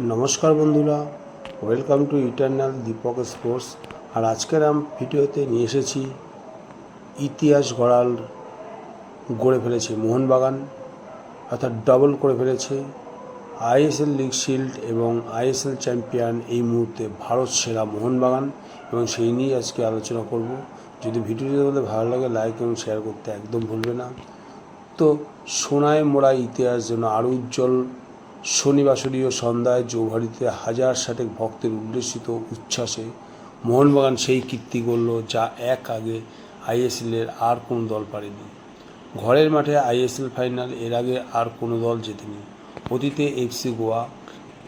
নমস্কার বন্ধুরা welcome to eternal Deepak sports আর আজকের আম ভিডিওতে নিয়ে এসেছি ইতিহাস গড়াল গড়ে ফেলেছে মোহনবাগান, অর্থাৎ ডবল করে ফেলেছে আইএসএল লিগ শিল্ড এবং আইএসএল চ্যাম্পিয়ন এই মুহূর্তে ভারত সেরা মোহনবাগান। এবং সেই নিয়ে আজকে আলোচনা করব। যদি ভিডিওটি তোমাদের ভালো লাগে লাইক এবং শেয়ার করতে একদম ভুলবে না। তো সোনায় মোড়া ইতিহাস যেন আরও উজ্জ্বল শনিবাসরীয় সন্ধ্যায় চৌভাড়িতে হাজার ষাটেক ভক্তের উল্লেসিত উচ্ছ্বাসে মোহনবাগান সেই কীর্তি করল যা এক আগে আইএসএলের আর কোনো দল পারেনি। ঘরের মাঠে আইএসএল ফাইনাল এর আগে আর কোনো দল জেতেনি। অতীতে এফসি গোয়া,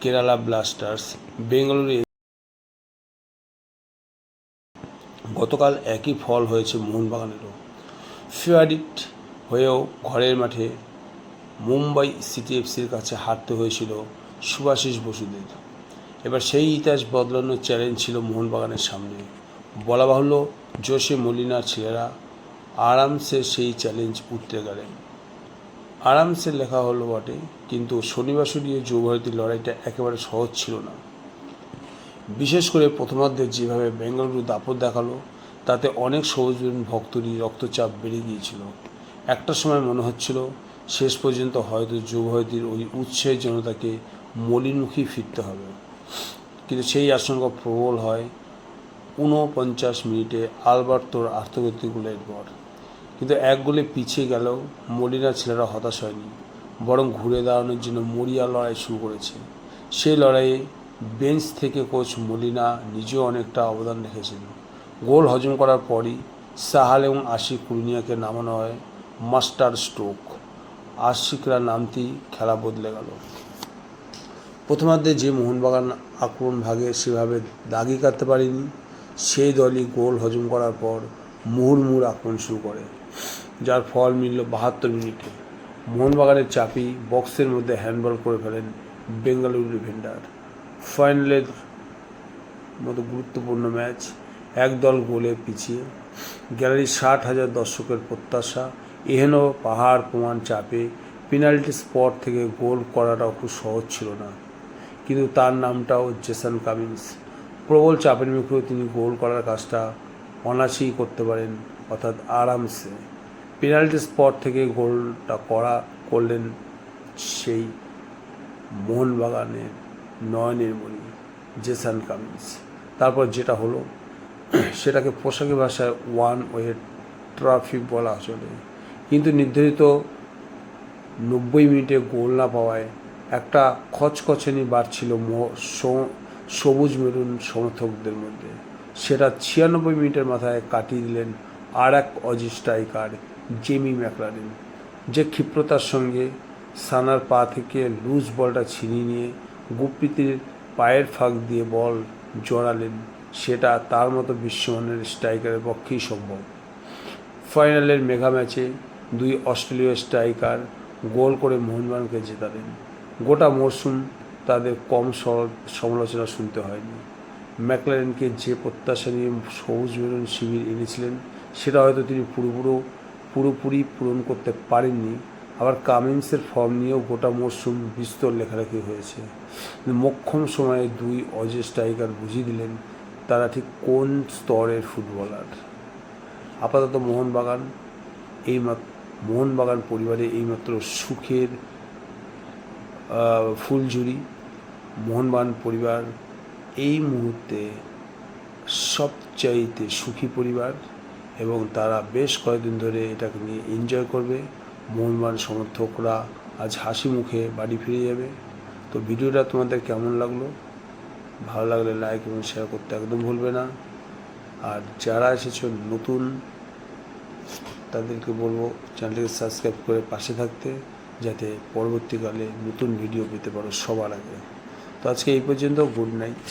কেরালা ব্লাস্টার্স, বেঙ্গালুরু গতকাল একই ফল হয়েছে মোহনবাগানেরও। ফেভারিট হয়েও ঘরের মাঠে মুম্বাই সিটি এফসির কাছে হারতে হয়েছিল সুভাশিস বসুদের। এবার সেই ইতিহাস বদলানোর চ্যালেঞ্জ ছিল মোহনবাগানের সামনে। বলা বাহুল্য জোসে মলিনার ছেলেরা আরামসে সেই চ্যালেঞ্জ উঠতে গেলেন। আরামসে লেখা হলো বটে, কিন্তু শনিবার সরিয়ে যৌভারতীর লড়াইটা একেবারে সহজ ছিল না। বিশেষ করে প্রথমার্ধে যেভাবে বেঙ্গালুরু দাপট দেখাল, তাতে অনেক সবুজ ভক্তরই রক্তচাপ বেড়ে গিয়েছিল। একটা সময় মনে হচ্ছিল শেষ পর্যন্ত হয়তো যুবহয়তির ওই উৎসের জন্য তাকে মলিনমুখী ফিরতে হবে। কিন্তু সেই আশঙ্কা প্রবল হয় ঊনপঞ্চাশ মিনিটে আলবার্তোর আত্মগতি গোলের পর কিন্তু এক গোলে পিছিয়ে গেলেও মলিনা ছেলেরা হতাশ হয়নি, বরং ঘুরে দাঁড়ানোর জন্য মরিয়া লড়াই শুরু করেছে। সেই লড়াইয়ে বেঞ্চ থেকে কোচ মলিনা নিজেও অনেকটা অবদান রেখেছেন। গোল হজম করার পরই সাহাল এবং আশিক কুর্নিয়াকে নামানো হয় মাস্টার স্ট্রোক। আশিকরা নামতেই খেলা বদলে গেল। প্রথমার্ধে যে মোহনবাগান আক্রমণ ভাগে সেভাবে দাগি কাটতে পারেনি, সেই দলই গোল হজম করার পর মুহুর্মুহুর আক্রমণ শুরু করে, যার ফল মিলল বাহাত্তর মিনিটে। মোহনবাগানের চাপি বক্সের মধ্যে হ্যান্ডবল করে ফেলেন বেঙ্গালুরু ডিফেন্ডার। ফাইনালের মতো গুরুত্বপূর্ণ ম্যাচ, একদল গোলে পিছিয়ে। গ্যালারির ষাট হাজার দর্শকের প্রত্যাশা এহেন পাহাড় প্রমাণ চাপে পেনাল্টি স্পট থেকে গোল করাটাও খুব সহজ ছিল না। কিন্তু তার নামটাও জেসন কামিন্স। প্রবল চাপের মুখেও তিনি গোল করার কাজটা অনায়াসেই করতে পারেন, অর্থাৎ আরামসে। পেনাল্টি স্পট থেকে গোলটা করা করলেন সেই মোহনবাগানের নয়নের মণি, জেসান কামিন্স। তারপর যেটা হলো, সেটাকে পোশাকি ভাষায় ওয়ান ওয়ে ট্রাফিক বলা চলে। কিন্তু নির্ধারিত নব্বই মিনিটে গোল না পাওয়ায় একটা খচখচনি বাড়ছিল সবুজ মেরুন সমর্থকদের মধ্যে। সেটা ছিয়ানব্বই মিনিটের মাথায় কাটিয়ে দিলেন আর এক অজি স্ট্রাইকার, জেমি ম্যাকলারিন, যে ক্ষিপ্রতার সঙ্গে সানার পা থেকে লুজ বলটা ছিনিয়ে নিয়ে গুপ্রীতির পায়ের ফাঁক দিয়ে বল জড়ালেন, সেটা তার মতো বিশ্বমানের স্ট্রাইকারের পক্ষেই সম্ভব। ফাইনালের মেগা ম্যাচে দুই অস্ট্রেলীয় স্ট্রাইকার গোল করে মোহনবাগানকে জেতালেন। গোটা মরশুম তাদের কম সমালোচনা শুনতে হয়নি। ম্যাকলারেনকে যে প্রত্যাশা নিয়ে সবুজ মেরুন শিবির এনেছিলেন, সেটা হয়তো তিনি পুরোপুরো, পুরোপুরি পূরণ করতে পারেননি। আবার কামিন্সের ফর্ম নিয়েও গোটা মরশুম বিস্তর লেখালেখি হয়েছে। মক্ষম সময়ে দুই অজে স্ট্রাইকার বুঝিয়ে দিলেন তারা ঠিক কোন স্তরের ফুটবলার। আপাতত মোহনবাগান এই মোহনবাগান পরিবারে এইমাত্র সুখের ফুলঝুরি। মোহনবাগান পরিবার এই মুহূর্তে সবচাইতে সুখী পরিবার এবং তারা বেশ কয়েকদিন ধরে এটাকে নিয়ে এনজয় করবে। মোহনবাগান সমর্থকরা আজ হাসি মুখে বাড়ি ফিরে যাবে। তো ভিডিওটা তোমাদের কেমন লাগল? ভালো লাগলে লাইক এবং শেয়ার করতে একদম ভুলবে না। আর যারা এসেছ নতুন তাদেরকে বলব চ্যানেলটিকে সাবস্ক্রাইব করে পাশে থাকতে, যাতে পরবর্তীকালে নতুন ভিডিও পেতে পারো সবার আগে। তো আজকে এই পর্যন্ত গুড নাইট